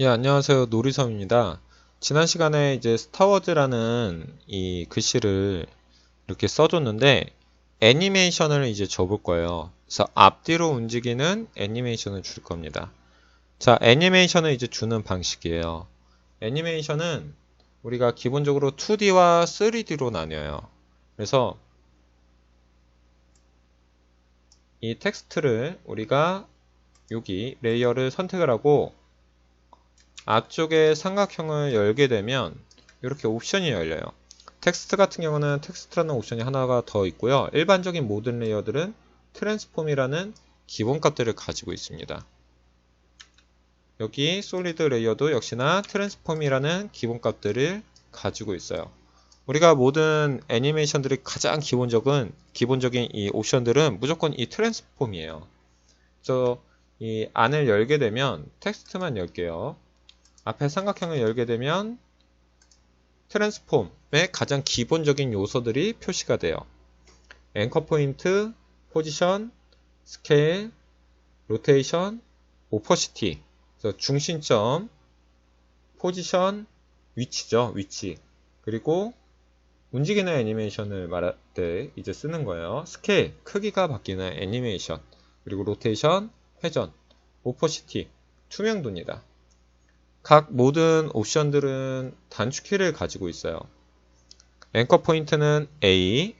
예, 안녕하세요. 놀이섬입니다. 지난 시간에 이제 스타워즈라는 이 글씨를 이렇게 써줬는데 애니메이션을 이제 줘볼 거예요. 그래서 앞뒤로 움직이는 애니메이션을 줄 겁니다. 자, 애니메이션을 이제 주는 방식이에요. 애니메이션은 우리가 기본적으로 2D와 3D로 나뉘어요. 그래서 이 텍스트를 우리가 여기 레이어를 선택을 하고 앞쪽에 삼각형을 열게 되면 이렇게 옵션이 열려요. 텍스트 같은 경우는 텍스트라는 옵션이 하나가 더 있고요. 일반적인 모든 레이어들은 트랜스폼이라는 기본 값들을 가지고 있습니다. 여기 솔리드 레이어도 역시나 트랜스폼이라는 기본 값들을 가지고 있어요. 우리가 모든 애니메이션들이 가장 기본적인 기본적인 이 옵션들은 무조건 이 트랜스폼이에요. 그래서 이 안을 열게 되면 텍스트만 열게요. 앞에 삼각형을 열게 되면 트랜스폼의 가장 기본적인 요소들이 표시가 돼요. 앵커 포인트, 포지션, 스케일, 로테이션, 오퍼시티. 중심점, 포지션, 위치죠. 위치. 그리고 움직이는 애니메이션을 말할 때 이제 쓰는 거예요. 스케일, 크기가 바뀌는 애니메이션. 그리고 로테이션, 회전, 오퍼시티, 투명도입니다. 각 모든 옵션들은 단축키를 가지고 있어요. 앵커 포인트는 A,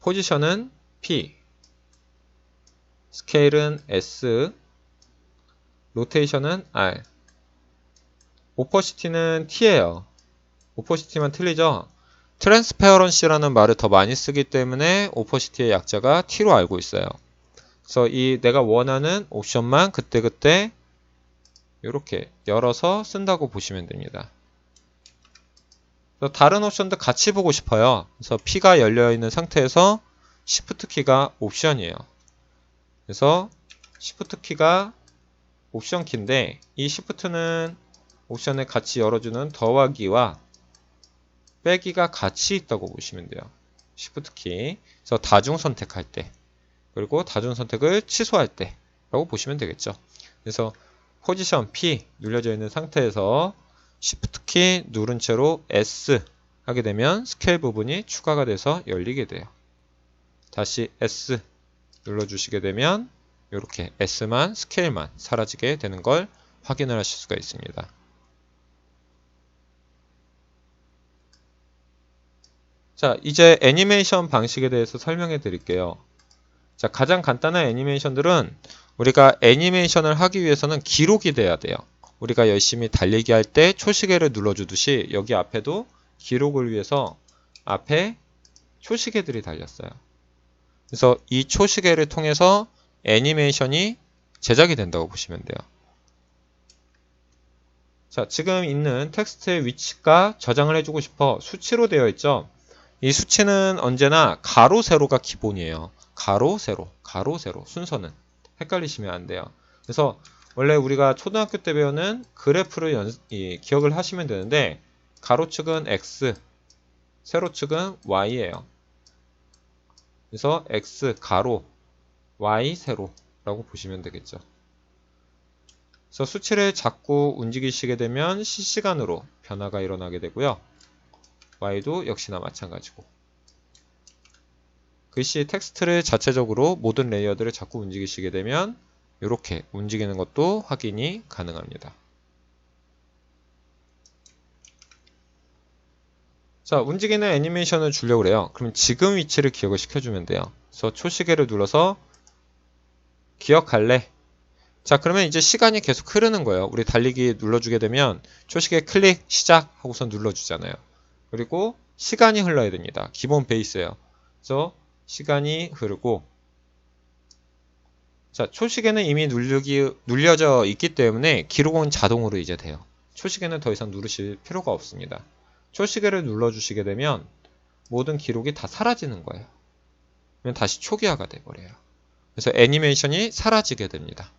포지션은 P, 스케일은 S, 로테이션은 R, 오퍼시티는 T예요. 오퍼시티만 틀리죠? 트랜스페어런시라는 말을 더 많이 쓰기 때문에 오퍼시티의 약자가 T로 알고 있어요. 그래서 이 내가 원하는 옵션만 그때그때 이렇게 열어서 쓴다고 보시면 됩니다. 다른 옵션도 같이 보고 싶어요. 그래서 P가 열려 있는 상태에서 Shift 키가 옵션이에요. 그래서 Shift 키가 옵션 키인데 이 Shift는 옵션을 같이 열어주는 더하기와 빼기가 같이 있다고 보시면 돼요. Shift 키. 그래서 다중 선택할 때 그리고 다중 선택을 취소할 때라고 보시면 되겠죠. 그래서 포지션 P 눌려져 있는 상태에서 Shift 키 누른 채로 S 하게 되면 스케일 부분이 추가가 돼서 열리게 돼요. 다시 S 눌러주시게 되면 이렇게 S만 스케일만 사라지게 되는 걸 확인을 하실 수가 있습니다. 자, 이제 애니메이션 방식에 대해서 설명해 드릴게요. 자, 가장 간단한 애니메이션들은 우리가 애니메이션을 하기 위해서는 기록이 돼야 돼요. 우리가 열심히 달리기 할 때 초시계를 눌러주듯이 여기 앞에도 기록을 위해서 앞에 초시계들이 달렸어요. 그래서 이 초시계를 통해서 애니메이션이 제작이 된다고 보시면 돼요. 자, 지금 있는 텍스트의 위치가 저장을 해주고 싶어 수치로 되어 있죠. 이 수치는 언제나 가로, 세로가 기본이에요. 가로, 세로, 가로, 세로 순서는 헷갈리시면 안 돼요. 그래서 원래 우리가 초등학교 때 배우는 그래프를 연, 이, 기억을 하시면 되는데 가로축은 x, 세로축은 y예요. 그래서 x 가로, y 세로라고 보시면 되겠죠. 그래서 수치를 자꾸 움직이시게 되면 실시간으로 변화가 일어나게 되고요. y도 역시나 마찬가지고. 글씨 텍스트를 자체적으로 모든 레이어들을 자꾸 움직이시게 되면 이렇게 움직이는 것도 확인이 가능합니다. 자, 움직이는 애니메이션을 주려고 그래요. 그럼 지금 위치를 기억을 시켜주면 돼요. 그래서 초시계를 눌러서 기억할래. 자, 그러면 이제 시간이 계속 흐르는 거예요. 우리 달리기 눌러주게 되면 초시계 클릭 시작 하고서 눌러주잖아요. 그리고 시간이 흘러야 됩니다. 기본 베이스예요. 그래서 시간이 흐르고 자 초시계는 이미 누르기, 눌려져 있기 때문에 기록은 자동으로 이제 돼요. 초시계는 더 이상 누르실 필요가 없습니다. 초시계를 눌러주시게 되면 모든 기록이 다 사라지는 거예요. 그러면 다시 초기화가 돼버려요. 그래서 애니메이션이 사라지게 됩니다.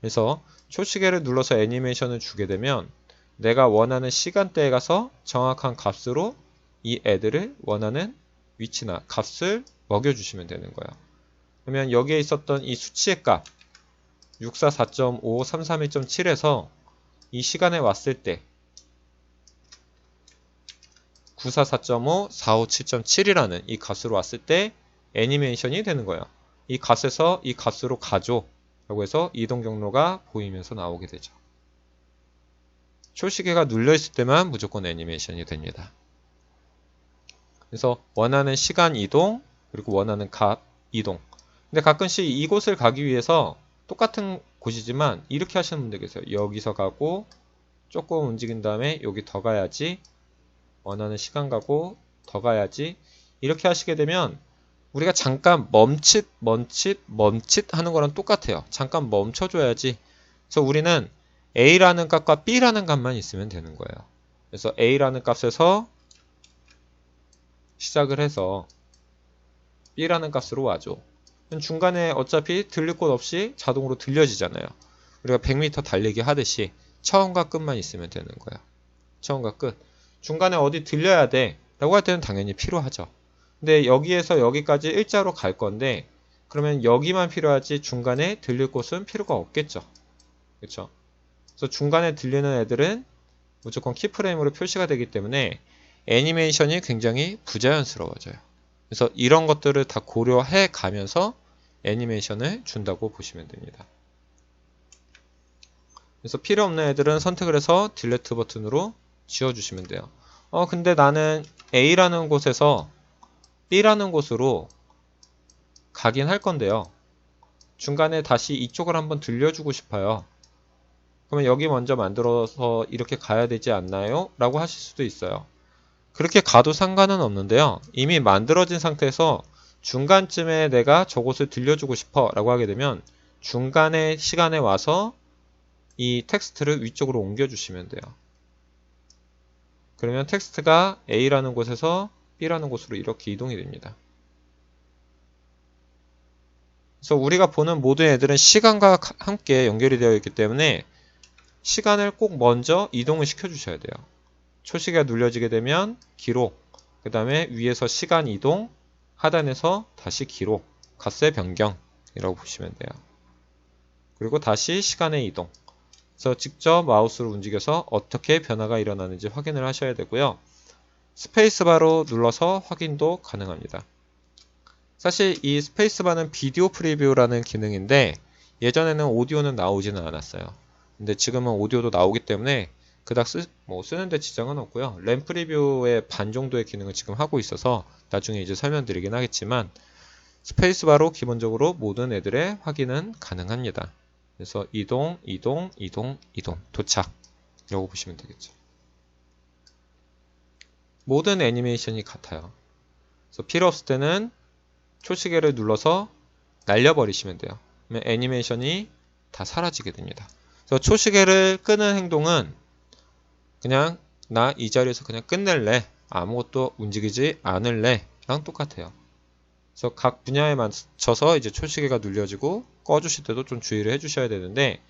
그래서 초시계를 눌러서 애니메이션을 주게 되면 내가 원하는 시간대에 가서 정확한 값으로 이 애들을 원하는 위치나 값을 먹여주시면 되는 거예요. 그러면 여기에 있었던 이 수치의 값, 64 4.5 331.7에서 이 시간에 왔을 때 94 4.5 45 7.7이라는 이 값으로 왔을 때 애니메이션이 되는 거예요. 이 값에서 이 값으로 가죠. 라고 해서 이동 경로가 보이면서 나오게 되죠. 초시계가 눌려있을 때만 무조건 애니메이션이 됩니다. 그래서 원하는 시간 이동, 그리고 원하는 값 이동. 근데 가끔씩 이곳을 가기 위해서 똑같은 곳이지만 이렇게 하시는 분들 계세요. 여기서 가고 조금 움직인 다음에 여기 더 가야지 원하는 시간 가고 더 가야지 이렇게 하시게 되면 우리가 잠깐 멈칫 멈칫 멈칫 하는 거랑 똑같아요. 잠깐 멈춰줘야지. 그래서 우리는 a라는 값과 b라는 값만 있으면 되는 거예요. 그래서 a라는 값에서 시작을 해서 b라는 값으로 와줘. 중간에 어차피 들릴 곳 없이 자동으로 들려지잖아요. 우리가 100m 달리기 하듯이 처음과 끝만 있으면 되는 거야. 처음과 끝. 중간에 어디 들려야 돼. 라고 할 때는 당연히 필요하죠. 근데 여기에서 여기까지 일자로 갈 건데 그러면 여기만 필요하지 중간에 들릴 곳은 필요가 없겠죠. 그렇죠? 그래서 중간에 들리는 애들은 무조건 키프레임으로 표시가 되기 때문에 애니메이션이 굉장히 부자연스러워져요. 그래서 이런 것들을 다 고려해 가면서 애니메이션을 준다고 보시면 됩니다. 그래서 필요 없는 애들은 선택을 해서 딜레트 버튼으로 지워주시면 돼요. 어, 근데 나는 A라는 곳에서 B라는 곳으로 가긴 할 건데요. 중간에 다시 이쪽을 한번 들려주고 싶어요. 그러면 여기 먼저 만들어서 이렇게 가야 되지 않나요? 라고 하실 수도 있어요. 그렇게 가도 상관은 없는데요. 이미 만들어진 상태에서 중간쯤에 내가 저곳을 들려주고 싶어 라고 하게 되면 중간의 시간에 와서 이 텍스트를 위쪽으로 옮겨주시면 돼요. 그러면 텍스트가 A라는 곳에서 B라는 곳으로 이렇게 이동이 됩니다. 그래서 우리가 보는 모든 애들은 시간과 함께 연결이 되어 있기 때문에 시간을 꼭 먼저 이동을 시켜 주셔야 돼요. 초시계가 눌려지게 되면 기록, 그 다음에 위에서 시간 이동, 하단에서 다시 기록, 값의 변경이라고 보시면 돼요. 그리고 다시 시간의 이동. 그래서 직접 마우스로 움직여서 어떻게 변화가 일어나는지 확인을 하셔야 되고요. 스페이스바로 눌러서 확인도 가능합니다. 사실 이 스페이스바는 비디오 프리뷰라는 기능인데 예전에는 오디오는 나오지는 않았어요. 근데 지금은 오디오도 나오기 때문에 그닥 쓰, 뭐 쓰는데 지장은 없고요. 램 프 리뷰의 반 정도의 기능을 지금 하고 있어서 나중에 이제 설명드리긴 하겠지만 스페이스바로 기본적으로 모든 애들의 확인은 가능합니다. 그래서 이동, 이동, 이동, 이동, 도착 이라고 보시면 되겠죠. 모든 애니메이션이 같아요. 그래서 필요 없을 때는 초시계를 눌러서 날려버리시면 돼요. 애니메이션이 다 사라지게 됩니다. 그래서 초시계를 끄는 행동은 그냥 나 이 자리에서 그냥 끝낼래 아무것도 움직이지 않을래 랑 똑같아요. 그래서 각 분야에 맞춰서 이제 초시계가 눌려지고 꺼주실 때도 좀 주의를 해주셔야 되는데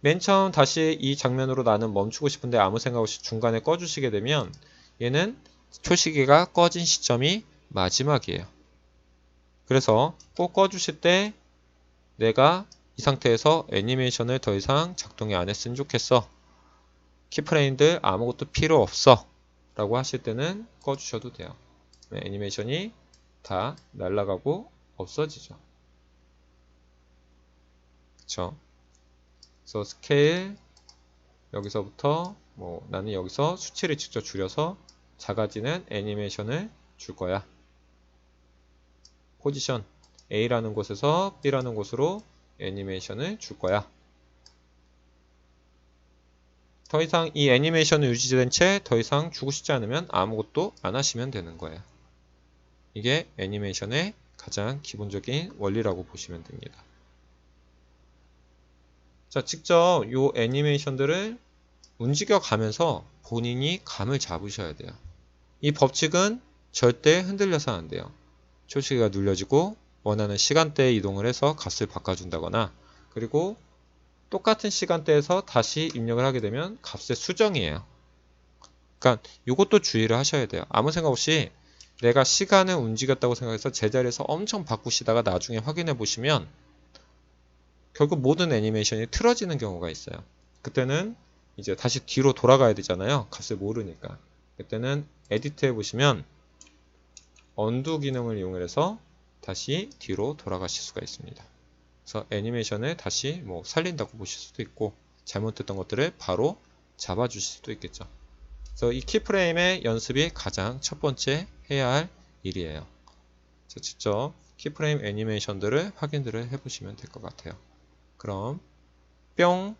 맨 처음 다시 이 장면으로 나는 멈추고 싶은데 아무 생각 없이 중간에 꺼주시게 되면 얘는 초시계가 꺼진 시점이 마지막이에요. 그래서 꼭 꺼주실 때 내가 이 상태에서 애니메이션을 더 이상 작동이 안 했으면 좋겠어. 키프레임들 아무것도 필요 없어. 라고 하실 때는 꺼주셔도 돼요. 네, 애니메이션이 다 날아가고 없어지죠. 그쵸? 그래서 스케일 여기서부터 뭐 나는 여기서 수치를 직접 줄여서 작아지는 애니메이션을 줄 거야. 포지션 A라는 곳에서 B라는 곳으로 애니메이션을 줄 거야. 더 이상 이 애니메이션을 유지된 채 더 이상 주고 싶지 않으면 아무것도 안 하시면 되는 거예요. 이게 애니메이션의 가장 기본적인 원리라고 보시면 됩니다. 자, 직접 이 애니메이션들을 움직여 가면서 본인이 감을 잡으셔야 돼요. 이 법칙은 절대 흔들려서 안 돼요. 초시계가 눌려지고 원하는 시간대에 이동을 해서 값을 바꿔준다거나 그리고 똑같은 시간대에서 다시 입력을 하게 되면 값의 수정이에요. 그러니까 이것도 주의를 하셔야 돼요. 아무 생각 없이 내가 시간을 움직였다고 생각해서 제자리에서 엄청 바꾸시다가 나중에 확인해 보시면 결국 모든 애니메이션이 틀어지는 경우가 있어요. 그때는 이제 다시 뒤로 돌아가야 되잖아요. 값을 모르니까. 그때는 에디트 해 보시면 언두 기능을 이용해서 다시 뒤로 돌아가실 수가 있습니다. 그래서 애니메이션을 다시 뭐 살린다고 보실 수도 있고 잘못됐던 것들을 바로 잡아 주실 수도 있겠죠. 그래서 이 키프레임의 연습이 가장 첫 번째 해야 할 일이에요. 자, 직접 키프레임 애니메이션들을 확인들을 해보시면 될 것 같아요. 그럼 뿅